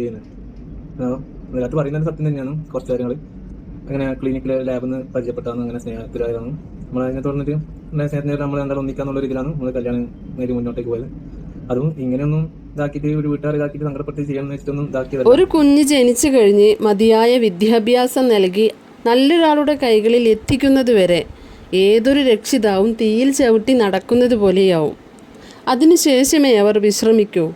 ഇതിനകത്ത് പറയുന്നത് സത്യം തന്നെയാണ് കുറച്ച് കാര്യങ്ങൾ. അങ്ങനെ ക്ലിനിക്കിലെ ലാബിൽ നിന്ന് പരിചയപ്പെട്ടാന്ന് അങ്ങനെ സ്നേഹത്തിലായിരുന്നു. നമ്മൾ അതിനെ തുടർന്നിട്ട് സ്നേഹത്തിന് നമ്മൾ എന്തായാലും ഒന്നിക്കാന്നുള്ള ഒരു ഇതിലാണ് നമ്മൾ കല്യാണം നേരി മുന്നോട്ടേക്ക് പോയത്. അതും ഇങ്ങനെയൊന്നും ഒരു കുഞ്ഞ് ജനിച്ചു കഴിഞ്ഞ് മതിയായ വിദ്യാഭ്യാസം നൽകി നല്ലൊരാളുടെ കൈകളിൽ എത്തിക്കുന്നതുവരെ ഏതൊരു രക്ഷിതാവും തീയിൽ ചവിട്ടി നടക്കുന്നത് പോലെയാവും. അതിനുശേഷമേ അവർ വിശ്രമിക്കൂ.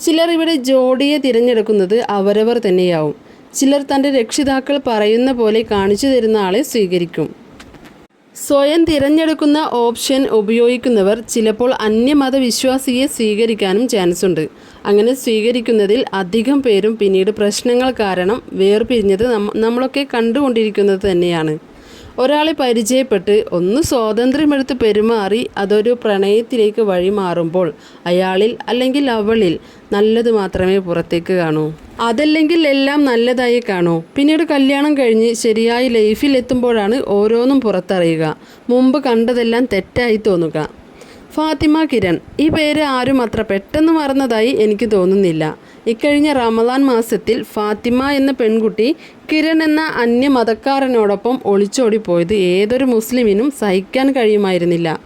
ചിലർ ഇവിടെ ജോഡിയെ തിരഞ്ഞെടുക്കുന്നത് അവരവർ തന്നെയാവും. ചിലർ തന്റെ രക്ഷിതാക്കൾ പറയുന്ന പോലെ കാണിച്ചു തരുന്ന ആളെ സ്വീകരിക്കും. സ്വയം തിരഞ്ഞെടുക്കുന്ന ഓപ്ഷൻ ഉപയോഗിക്കുന്നവർ ചിലപ്പോൾ അന്യമത വിശ്വാസിയെ സ്വീകരിക്കാനും ചാൻസ് ഉണ്ട് അങ്ങനെ സ്വീകരിക്കുന്നതിൽ അധികം പേരും പിന്നീട് പ്രശ്നങ്ങൾ കാരണം വേർപിരിഞ്ഞത് നമ്മളൊക്കെ കണ്ടുകൊണ്ടിരിക്കുന്നത് തന്നെയാണ്. ഒരാളെ പരിചയപ്പെട്ട് ഒന്ന് സ്വാതന്ത്ര്യമെടുത്ത് പെരുമാറി അതൊരു പ്രണയത്തിലേക്ക് വഴിമാറുമ്പോൾ അയാളിൽ അല്ലെങ്കിൽ അവളിൽ നല്ലത് മാത്രമേ പുറത്തേക്ക് കാണൂ. അതല്ലെങ്കിൽ എല്ലാം നല്ലതായി കാണൂ. പിന്നീട് കല്യാണം കഴിഞ്ഞ് ശരിയായി ലൈഫിൽ എത്തുമ്പോഴാണ് ഓരോന്നും പുറത്തറിയുക. മുമ്പ് കണ്ടതെല്ലാം തെറ്റായി തോന്നുക. ഫാത്തിമ കിരൺ. ഈ പേര് ആരും അത്ര പെട്ടെന്ന് മറന്നതായി എനിക്ക് തോന്നുന്നില്ല. ഇക്കഴിഞ്ഞ റമദാൻ മാസത്തിൽ ഫാത്തിമ എന്ന പെൺകുട്ടി കിരൺ എന്ന അന്യമതക്കാരനോടൊപ്പം ഒളിച്ചോടിപ്പോയത് ഏതൊരു മുസ്ലിമിനും സഹിക്കാൻ കഴിയുമായിരുന്നില്ല.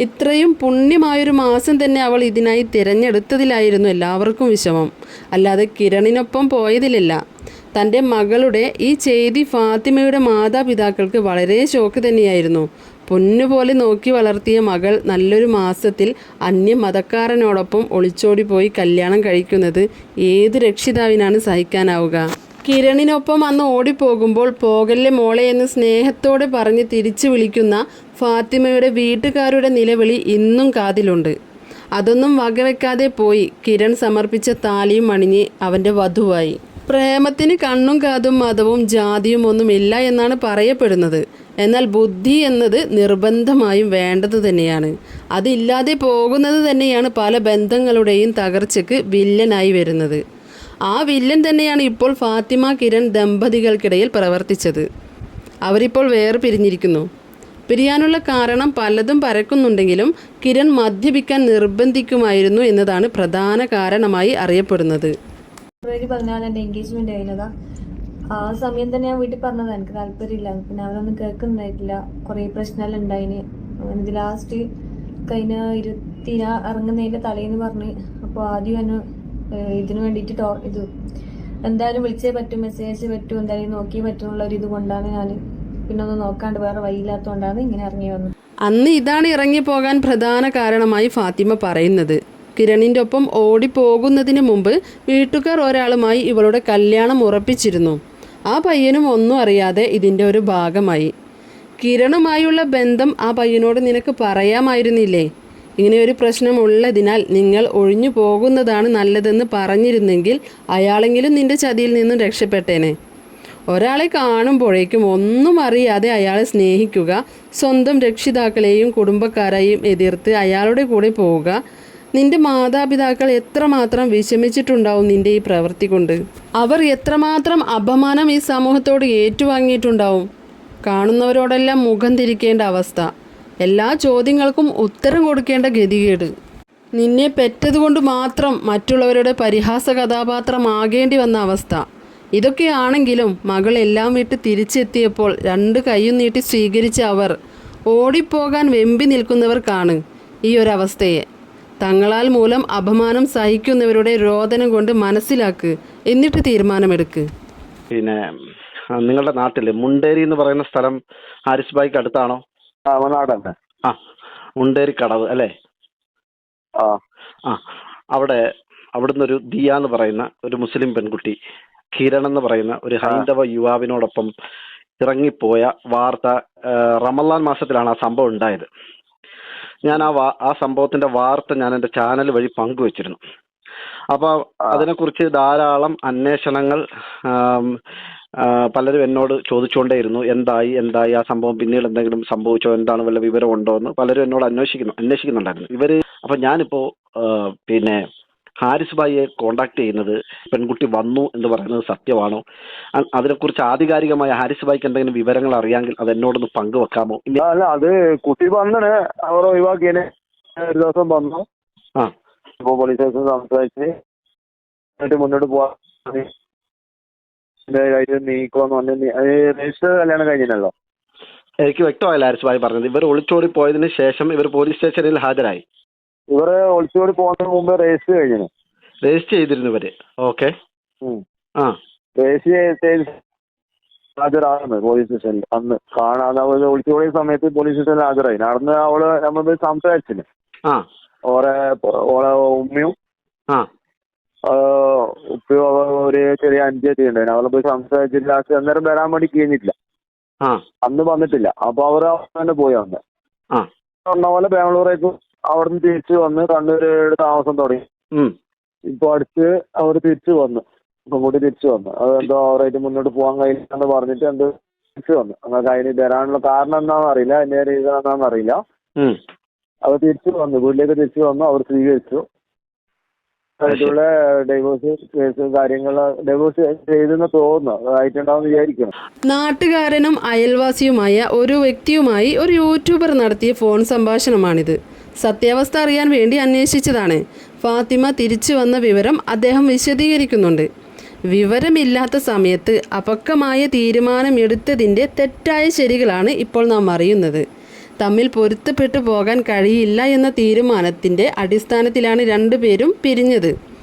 ഇത്രയും പുണ്യമായൊരു മാസം തന്നെ അവൾ ഇതിനായി തിരഞ്ഞെടുത്തതിലായിരുന്നു എല്ലാവർക്കും വിഷമം. അല്ലാതെ കിരണിനൊപ്പം പോയതിലല്ല. തന്റെ മകളുടെ ഈ ചെയ്തി ഫാത്തിമയുടെ മാതാപിതാക്കൾക്ക് വളരെ ഷോക്ക് തന്നെയായിരുന്നു. പൊന്നുപോലെ നോക്കി വളർത്തിയ മകൾ നല്ലൊരു മാസത്തിൽ അന്യമതക്കാരനോടൊപ്പം ഒളിച്ചോടിപ്പോയി കല്യാണം കഴിക്കുന്നത് ഏത് രക്ഷിതാവിനാണ് സഹിക്കാനാവുക? കിരണിനൊപ്പം അന്ന് ഓടിപ്പോകുമ്പോൾ പോകല്ലേ മോളെ എന്ന് സ്നേഹത്തോടെ പറഞ്ഞ് തിരിച്ചു വിളിക്കുന്ന ഫാത്തിമയുടെ വീട്ടുകാരുടെ നിലവിളി ഇന്നും കാതിലുണ്ട്. അതൊന്നും വകവെക്കാതെ പോയി കിരൺ സമർപ്പിച്ച താലിയും അണിഞ്ഞ് അവന്റെ വധുവായി. പ്രേമത്തിന് കണ്ണും കാതും മതവും ജാതിയും ഒന്നുമില്ല എന്നാണ് പറയപ്പെടുന്നത്. എന്നാൽ ബുദ്ധി എന്നത് നിർബന്ധമായും വേണ്ടത് തന്നെയാണ്. അതില്ലാതെ പോകുന്നത് തന്നെയാണ് പല ബന്ധങ്ങളുടെയും തകർച്ചയ്ക്ക് വില്ലനായി വരുന്നത്. ആ വില്ലൻ തന്നെയാണ് ഇപ്പോൾ ഫാത്തിമ കിരൺ ദമ്പതികൾക്കിടയിൽ പ്രവർത്തിച്ചത്. അവരിപ്പോൾ വേറെ പിരിഞ്ഞിരിക്കുന്നു പിരിയാനുള്ള കാരണം പലതും പരക്കുന്നുണ്ടെങ്കിലും കിരൺ മദ്യപിക്കാൻ നിർബന്ധിക്കുമായിരുന്നു എന്നതാണ് പ്രധാന കാരണമായി അറിയപ്പെടുന്നത്. ഫെബ്രുവരി പതിനാല് എന്റെ എൻഗേജ്മെന്റ് കഴിഞ്ഞതാ ആ സമയം തന്നെ ഞാൻ വീട്ടിൽ പറഞ്ഞത് എനിക്ക് താല്പര്യമില്ല. പിന്നെ അവരൊന്നും കേൾക്കുന്നുണ്ടായിട്ടില്ല. കുറേ പ്രശ്നമെല്ലാം ഉണ്ടായിന്. അങ്ങനെ ലാസ്റ്റ് കഴിഞ്ഞ ഇരുപത്തി ഇറങ്ങുന്നതിന്റെ തലേന്ന് പറഞ്ഞ്. അപ്പോൾ ആദ്യം എന്നെ ഇതിനു വേണ്ടിട്ട് ടോ ഇത് എന്തായാലും വിളിച്ചേ പറ്റും മെസ്സേജ് പറ്റും എന്തായാലും നോക്കിയേ പറ്റുന്നുള്ള ഒരു ഇത് കൊണ്ടാണ് ഞാൻ പിന്നെ ഒന്നും നോക്കാണ്ട് വേറെ വഴിയില്ലാത്തതുകൊണ്ടാണ് ഇങ്ങനെ ഇറങ്ങി വന്നത്. അന്ന് ഇതാണ് ഇറങ്ങി പോകാൻ പ്രധാന കാരണമായി ഫാത്തിമ പറയുന്നത്. കിരണിന്റെ ഒപ്പം ഓടിപ്പോകുന്നതിന് മുമ്പ് വീട്ടുകാർ ഒരാളുമായി ഇവളുടെ കല്യാണം ഉറപ്പിച്ചിരുന്നു. ആ പയ്യനും ഒന്നും അറിയാതെ ഇതിന്റെ ഒരു ഭാഗമായി. കിരണുമായുള്ള ബന്ധം ആ പയ്യനോട് നിനക്ക് പറയാമായിരുന്നില്ലേ? ഇങ്ങനെ ഒരു പ്രശ്നമുള്ളതിനാൽ നിങ്ങൾ ഒഴിഞ്ഞു പോകുന്നതാണ് നല്ലതെന്ന് പറഞ്ഞിരുന്നെങ്കിൽ അയാളെങ്കിലും നിന്റെ ചതിയിൽ നിന്നും രക്ഷപ്പെട്ടേനെ. ഒരാളെ കാണുമ്പോഴേക്കും ഒന്നും അറിയാതെ അയാളെ സ്നേഹിക്കുക സ്വന്തം രക്ഷിതാക്കളെയും കുടുംബക്കാരെയും എതിർത്ത് അയാളുടെ കൂടെ പോവുക നിന്റെ മാതാപിതാക്കൾ എത്രമാത്രം വിഷമിച്ചിട്ടുണ്ടാവും നിന്റെ ഈ പ്രവൃത്തി കൊണ്ട്? അവർ എത്രമാത്രം അപമാനം ഈ സമൂഹത്തോട് ഏറ്റുവാങ്ങിയിട്ടുണ്ടാവും? കാണുന്നവരോടെല്ലാം മുഖം തിരിക്കേണ്ട അവസ്ഥ. എല്ലാ ചോദ്യങ്ങൾക്കും ഉത്തരം കൊടുക്കേണ്ട ഗതികേട്. നിന്നെ പെറ്റതുകൊണ്ട് മാത്രം മറ്റുള്ളവരുടെ പരിഹാസ കഥാപാത്രമാകേണ്ടി വന്ന അവസ്ഥ. ഇതൊക്കെയാണെങ്കിലും മകൾ എല്ലാം വിട്ട് തിരിച്ചെത്തിയപ്പോൾ രണ്ട് കൈയും നീട്ടി സ്വീകരിച്ച അവർ ഓടിപ്പോകാൻ വെമ്പി നിൽക്കുന്നവർക്കാണ് ഈ ഒരവസ്ഥയെ തങ്ങളാൽ മൂലം അപമാനം സഹിക്കുന്നവരുടെ രോദനം കൊണ്ട് മനസ്സിലാക്ക്. എന്നിട്ട് തീരുമാനമെടുക്ക്. പിന്നെ നിങ്ങളുടെ നാട്ടിൽ മുണ്ടേരി എന്ന് പറയുന്ന സ്ഥലം ഹാരിസ് ബായിക്ക് അടുത്താണോ? ആ മുണ്ടേരി കടവ് അല്ലേ? ആ. ആ അവിടെ അവിടുന്ന് ഒരു ദിയ എന്ന് പറയുന്ന ഒരു മുസ്ലിം പെൺകുട്ടി കിരൺ എന്ന് പറയുന്ന ഒരു ഹൈന്ദവ യുവാവിനോടൊപ്പം ഇറങ്ങിപ്പോയ വാർത്ത റമല്ലാൻ റമലാൻ മാസത്തിലാണ് ആ സംഭവം ഉണ്ടായത്. ഞാൻ ആ ആ സംഭവത്തിന്റെ വാർത്ത ഞാൻ എന്റെ ചാനൽ വഴി പങ്കുവച്ചിരുന്നു. അപ്പൊ അതിനെക്കുറിച്ച് ധാരാളം അന്വേഷണങ്ങൾ പലരും എന്നോട് ചോദിച്ചുകൊണ്ടേയിരുന്നു. എന്തായി എന്തായി ആ സംഭവം പിന്നീട് എന്തെങ്കിലും സംഭവിച്ചോ എന്താണ് വല്ല വിവരം ഉണ്ടോ എന്ന് പലരും എന്നോട് അന്വേഷിക്കുന്നു അന്വേഷിക്കുന്നുണ്ടായിരുന്നു. ഇവർ അപ്പൊ ഞാനിപ്പോ പിന്നെ ഹാരിസ് ഭായിയെ കോണ്ടാക്ട് ചെയ്യുന്നത് പെൺകുട്ടി വന്നു എന്ന് പറയുന്നത് സത്യമാണോ? അതിനെക്കുറിച്ച് ആധികാരികമായ ഹാരിസ് ഭായിക്ക് എന്തെങ്കിലും വിവരങ്ങൾ അറിയാമെങ്കിൽ അത് എന്നോടൊന്ന് പങ്കുവെക്കാമോ? അല്ല അത് കുട്ടി വന്നണ് അവർ ഒഴിവാക്കിയതിന് ഒരു ദിവസം വന്നു. ആ. ഇപ്പൊ പോലീസ് സ്റ്റേഷൻ സംസാരിച്ച് എന്നിട്ട് മുന്നോട്ട് പോവാ നീക്കോന്ന് പറഞ്ഞു. രജിസ്റ്റർ കല്യാണം കഴിഞ്ഞല്ലോ എനിക്ക് വ്യക്തമായില്ല ഹാരിസ് ഭായി പറഞ്ഞത്. ഇവർ ഒളിച്ചോടി പോയതിനു ശേഷം ഇവർ പോലീസ് സ്റ്റേഷനിൽ ഹാജരായി. ഇവർ ഒളിച്ചോടി പോകുന്നതിന് മുമ്പ് രജിസ്റ്റർ കഴിഞ്ഞു രജിസ്റ്റർ ചെയ്തിരുന്നു ഇവർ. ഓക്കെ ആ. രജിസ്റ്റർ ചെയ്ത് ഹാജരാകുന്നത് പോലീസ് സ്റ്റേഷനിൽ അന്ന് കാണാതെ അവർ ഒളിച്ചോടിയ സമയത്ത് പോലീസ് സ്റ്റേഷനിൽ ഹാജരായി. നടന്ന് അവൾ നമ്മൾ സംസാരിച്ചിന്. ഓറെ ഓളെ ഉമ്മയും ഉപ്പയും ഒരു ചെറിയ അഞ്ചെത്തി ഉണ്ടായിരുന്നു. അവളെ പോയി സംസാരിച്ചില്ല അന്നേരം വരാൻ വേണ്ടി കഴിഞ്ഞിട്ടില്ല. അന്ന് വന്നിട്ടില്ല. അപ്പൊ അവർ തന്നെ പോയി അന്ന്. ആ. പറഞ്ഞ പോലെ ബാംഗ്ലൂരേക്ക് അവിടുന്ന് തിരിച്ചു വന്ന് കണ്ണൂര് താമസം തുടങ്ങി. ഇപ്പൊ അടുത്ത് അവർ തിരിച്ചു വന്നു. ഇപ്പൊ കൂടി തിരിച്ചു വന്നു. അത് എന്തോ അവരായിട്ട് മുന്നോട്ട് പോകാൻ കഴിയില്ല എന്ന് പറഞ്ഞിട്ട് എന്തോ തിരിച്ചു വന്നു. അങ്ങനെ അതിന് വരാനുള്ള കാരണം എന്താണെന്ന് അറിയില്ല. അതിന്റെ റീസൺ എന്താണെന്ന് അറിയില്ല. അവർ തിരിച്ചു വന്നു. വീട്ടിലേക്ക് തിരിച്ചു വന്നു അവർ സ്വീകരിച്ചു. ആയിട്ടുള്ള ഡൈവോഴ്സ് കേസ് കാര്യങ്ങൾ ഡൈവോഴ്സ് ചെയ്തെന്ന് തോന്നുന്നു. ആയിട്ടുണ്ടാവും വിചാരിക്കണം നാട്ടുകാരനും അയൽവാസിയുമായ ഒരു വ്യക്തിയുമായി ഒരു യൂട്യൂബർ നടത്തിയ ഫോൺ സംഭാഷണമാണിത്. സത്യാവസ്ഥ അറിയാൻ വേണ്ടി അന്വേഷിച്ചതാണ്. ഫാത്തിമ തിരിച്ചു വന്ന വിവരം അദ്ദേഹം വിശദീകരിക്കുന്നുണ്ട്. വിവരമില്ലാത്ത സമയത്ത് അപക്വമായ തീരുമാനമെടുത്തതിന്റെ തെറ്റായ ശരികളാണ് ഇപ്പോൾ നാം അറിയുന്നത്. തമ്മിൽ പൊരുത്തപ്പെട്ടു പോകാൻ കഴിയില്ല എന്ന തീരുമാനത്തിന്റെ അടിസ്ഥാനത്തിലാണ് രണ്ടുപേരും പിരിഞ്ഞത്.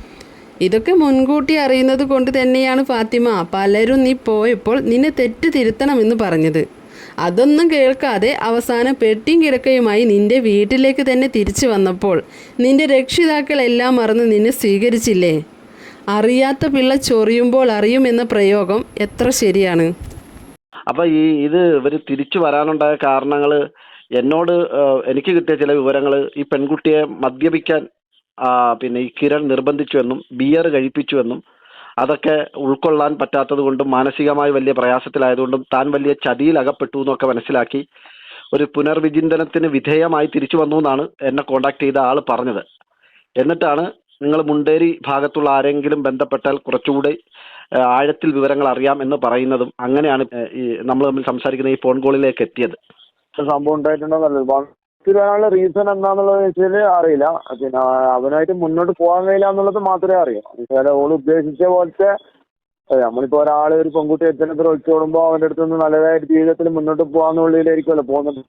ഇതൊക്കെ മുൻകൂട്ടി അറിയുന്നത് കൊണ്ട് തന്നെയാണ് ഫാത്തിമ പലരും നീ പോയപ്പോൾ നിന്നെ തെറ്റ് തിരുത്തണമെന്ന് പറഞ്ഞത്. അതൊന്നും കേൾക്കാതെ അവസാനം പെട്ടിയും കിടക്കയുമായി നിന്റെ വീട്ടിലേക്ക് തന്നെ തിരിച്ചു വന്നപ്പോൾ നിന്റെ രക്ഷിതാക്കളെല്ലാം മറന്ന് നിന്നെ സ്വീകരിച്ചില്ലേ? അറിയാത്ത പിള്ള ചൊറിയുമ്പോൾ അറിയുമെന്ന പ്രയോഗം എത്ര ശരിയാണ്. അപ്പൊ ഈ ഇത് ഇവർ തിരിച്ചു വരാനുണ്ടായ കാരണങ്ങൾ എന്നോട് എനിക്ക് കിട്ടിയ ചില വിവരങ്ങൾ ഈ പെൺകുട്ടിയെ മദ്യപിക്കാൻ പിന്നെ ഈ കിരൺ നിർബന്ധിച്ചുവെന്നും ബിയർ കഴിപ്പിച്ചുവെന്നും അതൊക്കെ ഉൾക്കൊള്ളാൻ പറ്റാത്തത് കൊണ്ടും മാനസികമായി വലിയ പ്രയാസത്തിലായതുകൊണ്ടും താൻ വലിയ ചതിയിൽ അകപ്പെട്ടു എന്നൊക്കെ മനസ്സിലാക്കി ഒരു പുനർവിചിന്തനത്തിന് വിധേയമായി തിരിച്ചു വന്നു എന്നാണ് എന്നെ കോണ്ടാക്ട് ചെയ്ത ആൾ പറഞ്ഞത്. എന്നിട്ടാണ് നിങ്ങൾ മുണ്ടേരി ഭാഗത്തുള്ള ആരെങ്കിലും ബന്ധപ്പെട്ടാൽ കുറച്ചുകൂടി ആഴത്തിൽ വിവരങ്ങൾ അറിയാം എന്ന് പറയുന്നതും അങ്ങനെയാണ് ഈ നമ്മൾ തമ്മിൽ സംസാരിക്കുന്ന ഈ ഫോൺ കോളിലേക്ക് എത്തിയത്. സംഭവം ഉണ്ടായിട്ടുണ്ടോന്നല്ലോ വരാനുള്ള റീസൺ എന്താന്നുള്ളത് വെച്ചാൽ അറിയില്ല. പിന്നെ അവനായിട്ട് മുന്നോട്ട് പോകാൻ കഴിയില്ല എന്നുള്ളത് മാത്രമേ അറിയൂ. എന്നുവെച്ചാൽ ഓൾ ഉദ്ദേശിച്ച പോലത്തെ നമ്മളിപ്പോ ഒരാൾ ഒരു പെൺകുട്ടി എത്തനത്തിൽ ഒളിച്ചോടുമ്പോ അവന്റെ അടുത്ത് നിന്ന് നല്ലതായിട്ട് ജീവിതത്തിൽ മുന്നോട്ട് പോകാന്നുള്ളിലായിരിക്കുമല്ലോ പോകുന്നത്.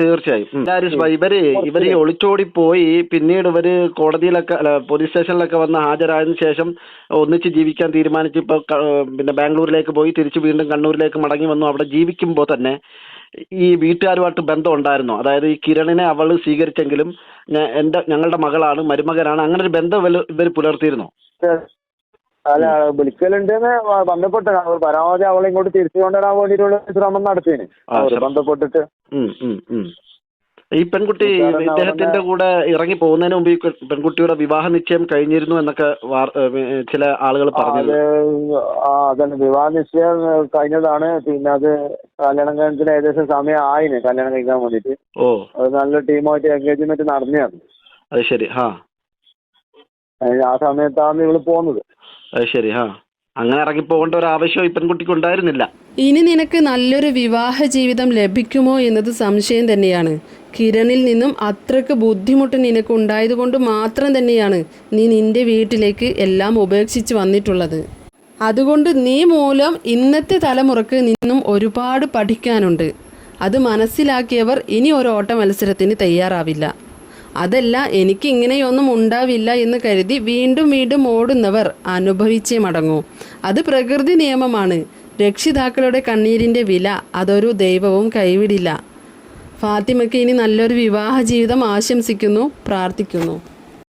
തീർച്ചയായും. ഇവർ ഇവർ ഒളിച്ചോടി പോയി പിന്നീട് ഇവർ കോടതിയിലൊക്കെ അല്ല പോലീസ് സ്റ്റേഷനിലൊക്കെ വന്ന് ഹാജരായതിനു ശേഷം ഒന്നിച്ച് ജീവിക്കാൻ തീരുമാനിച്ച് ഇപ്പൊ പിന്നെ ബാംഗ്ലൂരിലേക്ക് പോയി തിരിച്ച് വീണ്ടും കണ്ണൂരിലേക്ക് മടങ്ങി വന്നു. അവിടെ ജീവിക്കുമ്പോൾ തന്നെ ഈ വീട്ടുകാരുമായിട്ട് ബന്ധം ഉണ്ടായിരുന്നോ അതായത് ഈ കിരണിനെ അവൾ സ്വീകരിച്ചെങ്കിലും എന്റെ ഞങ്ങളുടെ മകളാണ് മരുമകനാണ് അങ്ങനെ ഒരു ബന്ധം ഇവർ പുലർത്തിയിരുന്നോ? അല്ല വിളിക്കലുണ്ടെന്ന് ബന്ധപ്പെട്ട അവർ പരമാവധി അവളെ ഇങ്ങോട്ട് തിരിച്ചു കൊണ്ടുവരാൻ വേണ്ടിയിട്ടുള്ള ശ്രമം. നടത്തിയാണ് അവർ ബന്ധപ്പെട്ടിട്ട്. ഈ പെൺകുട്ടി ഇദ്ദേഹത്തിന്റെ കൂടെ ഇറങ്ങി പോകുന്നതിന് മുമ്പ് ഈ പെൺകുട്ടിയുടെ വിവാഹ നിശ്ചയം കഴിഞ്ഞിരുന്നു എന്നൊക്കെ ചില ആളുകൾ പറഞ്ഞു അതന്നെ. വിവാഹ നിശ്ചയം കഴിഞ്ഞതാണ്. പിന്നെ അത് കല്യാണം കഴിച്ചതിന് ഏകദേശം സമയം ആയിന് കല്യാണം കഴിക്കാൻ വേണ്ടിട്ട് ഓ. അത് നല്ല ടീമായിട്ട് എൻഗേജ്മെന്റ് നടന്നതാണ്. അത് ശരി. ഹാ. ആ സമയത്താണ് ഇവൾ പോകുന്നത്. അത് ശരി. ഹാ. അങ്ങനെ ഇറങ്ങി പോകേണ്ട ഒരു ആവശ്യം ഈ പെൺകുട്ടിക്ക് ഉണ്ടായിരുന്നില്ല. ഇനി നിനക്ക് നല്ലൊരു വിവാഹ ജീവിതം ലഭിക്കുമോ എന്നത് സംശയം തന്നെയാണ്. കിരണിൽ നിന്നും അത്രയ്ക്ക് ബുദ്ധിമുട്ട് നിനക്ക് ഉണ്ടായതുകൊണ്ട് മാത്രം തന്നെയാണ് നീ നിന്റെ വീട്ടിലേക്ക് എല്ലാം ഉപേക്ഷിച്ച് വന്നിട്ടുള്ളത്. അതുകൊണ്ട് നീ മൂലം ഇന്നത്തെ തലമുറയ്ക്ക് നിന്നും ഒരുപാട് പഠിക്കാനുണ്ട്. അത് മനസ്സിലാക്കിയവർ ഇനി ഒരു ഓട്ട മത്സരത്തിന് തയ്യാറാവില്ല. അതല്ല എനിക്ക് ഇങ്ങനെയൊന്നും ഉണ്ടാവില്ല എന്ന് കരുതി വീണ്ടും വീണ്ടും ഓടുന്നവർ അനുഭവിച്ചേ മടങ്ങൂ. അത് പ്രകൃതി നിയമമാണ്. രക്ഷിതാക്കളുടെ കണ്ണീരിന്റെ വില അതൊരു ദൈവവും കൈവിടില്ല. ഫാത്തിമയ്ക്ക് ഇനി നല്ലൊരു വിവാഹ ജീവിതം ആശംസിക്കുന്നു പ്രാർത്ഥിക്കുന്നു.